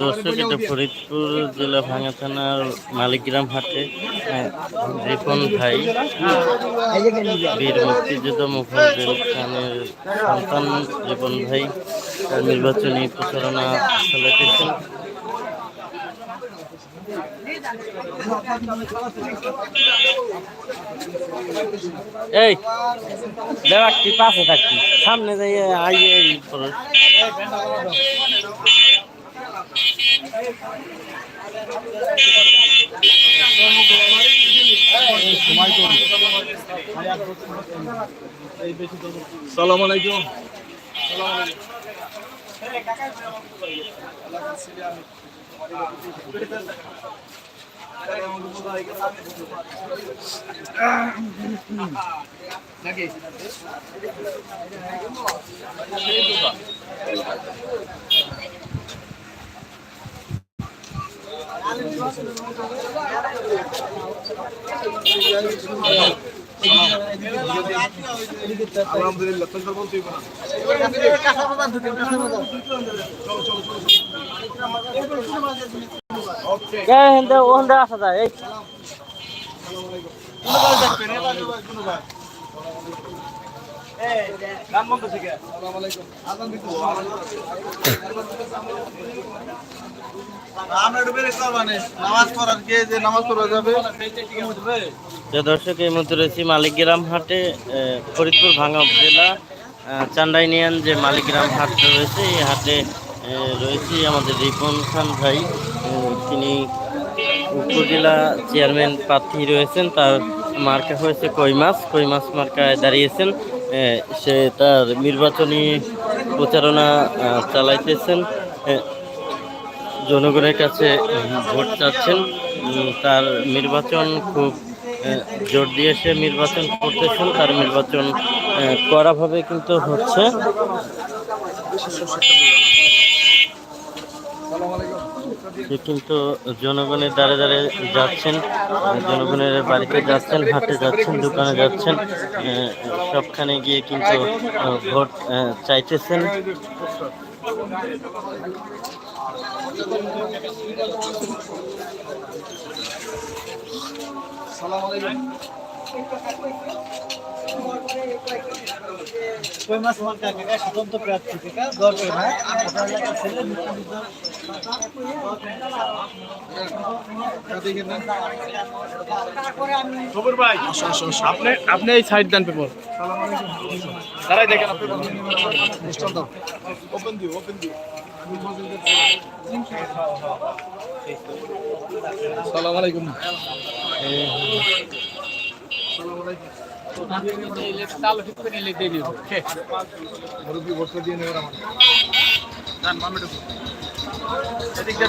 দর্শক এটা ফরিদপুর জেলা ভাঙা থানার মালিকগ্রাম হাটে আহ, রিপন ভাই বীর মুক্তিযোদ্ধা মুখরুল খানের সন্তান রিপন ভাই তার নির্বাচনী প্রচারণা চালাইতেছেন এই দেওয়ারটি পাশে থাকতি সামনে যাই আইয়ে এই করো। সালাম আলাইকুম আলহামদুলিল্লাহ তোর বলতেই পারা এই হেন্দে ও হেন্দে আসা যায় এই। দর্শক এই মধ্যে রয়েছি মালিকগ্রাম হাটে ফরিদপুর ভাঙা জেলা আহ, চান্ডাইনিয়ান যে মালিকগ্রাম হাট রয়েছে এই হাটে রয়েছি আমাদের রিপন খান ভাই। তিনি উপজেলা চেয়ারম্যান প্রার্থী রয়েছেন তার মার্কা হয়েছে কই মাছ। কই মাছ মার্কায় দাঁড়িয়েছেন সে তার নির্বাচনী প্রচারণা চালাইতেছেন জনগণের কাছে ভোট চাচ্ছেন। তার নির্বাচন খুব জোর দিয়ে সে নির্বাচন করতেছেন। তার নির্বাচন আহ, কড়াভাবে কিন্তু হচ্ছে। সে কিন্তু জনগণের দ্বারে দ্বারে যাচ্ছেন, জনগণের বাড়িতে যাচ্ছেন, হাটে যাচ্ছেন, দোকানে যাচ্ছেন সবখানে গিয়ে কিন্তু ভোট চাইতেছেন। কই মাছ মার্কা কাকা? স্বতন্ত্র প্রার্থী কাকা এলাকার ছেলে আপনি আপনি এই সাইড দেন পেপার তারাই দেখেন আপনি ওপেন দিও ওপেন দিও। সালাম আলাইকুম। দিয়ে মামে ঢুকুন। এদিক দিয়ে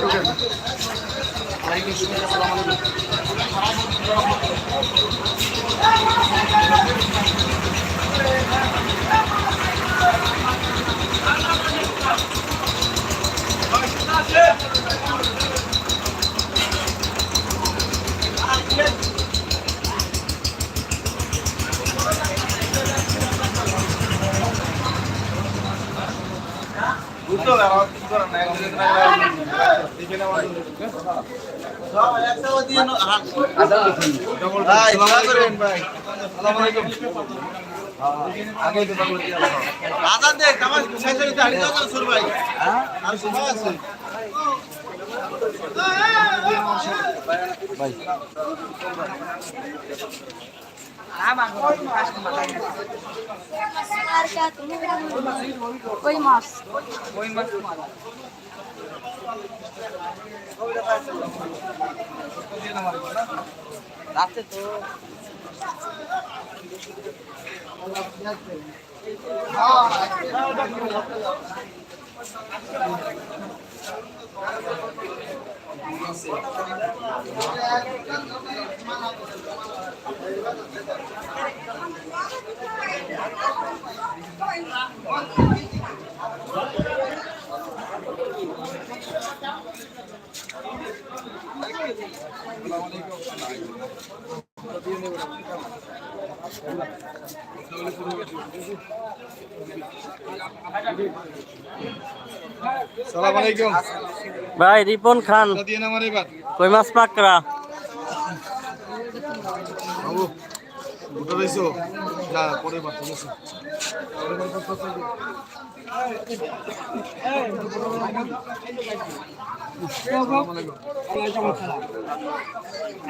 আজান দেখ আমার শেষে ভাই হ্যাঁ আছে কই মাছ রাতে তো আলাইকুম ভাই রিপন খান। কই মাছ পাকড়া? রইছো না পরে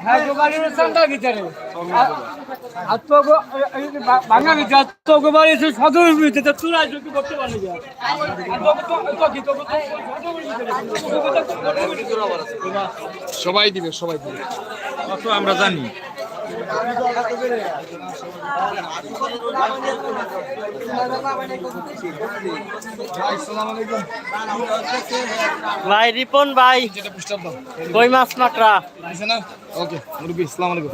হ্যাঁ চান্দা ভিতরে ভাঙা ভিতরে তো সদর ভিতরে যদি করতে পারলি সবাই দিবে সবাই দিবে। কত আমরা জানি। ভাই রিপন ভাই কই মাছ মাত্রা? ওকে মুরব্বী আসসালামু আলাইকুম।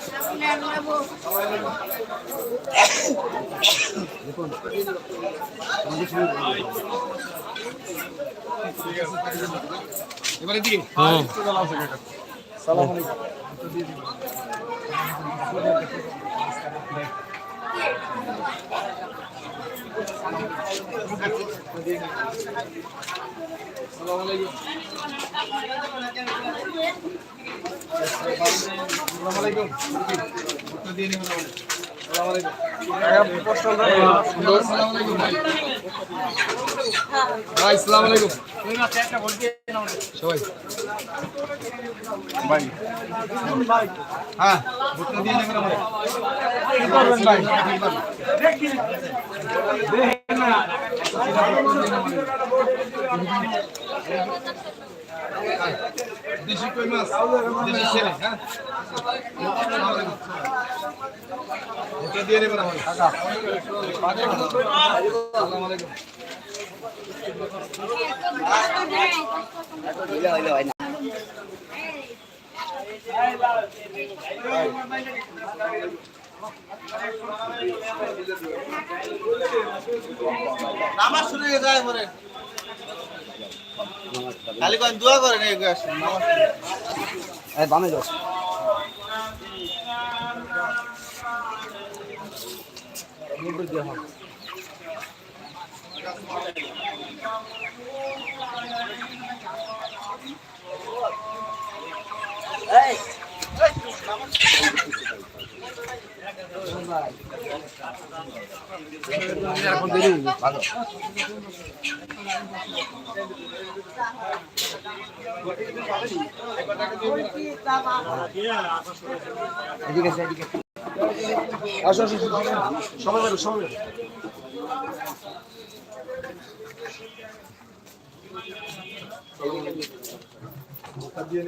হ্যাঁ এবারে দিকে হুম সালাম আলাইকুম সালাম আলাইকুম সালাম আলাইকুম ভুট্টা দিয়ে নিবেন আমাদের। সালাম আলাইকুম সালাম আলাইকুম ভাই ভাই সালাম আলাইকুম সবাই ভাই হ্যাঁ ভুট্টা দিয়ে নেবেন ভাই দেশি কই মাছ দেশি ছেলে হ্যাঁ ভুট্টা দিয়ে নেবেন আমাদের। আসসালামু আলাইকুম নামাজ শুরু হয়ে যায় পরে। খালি কোন দোয়া করেন এই বামে যাও। আসো আসো আসো। সবাই সবাই দিয়ে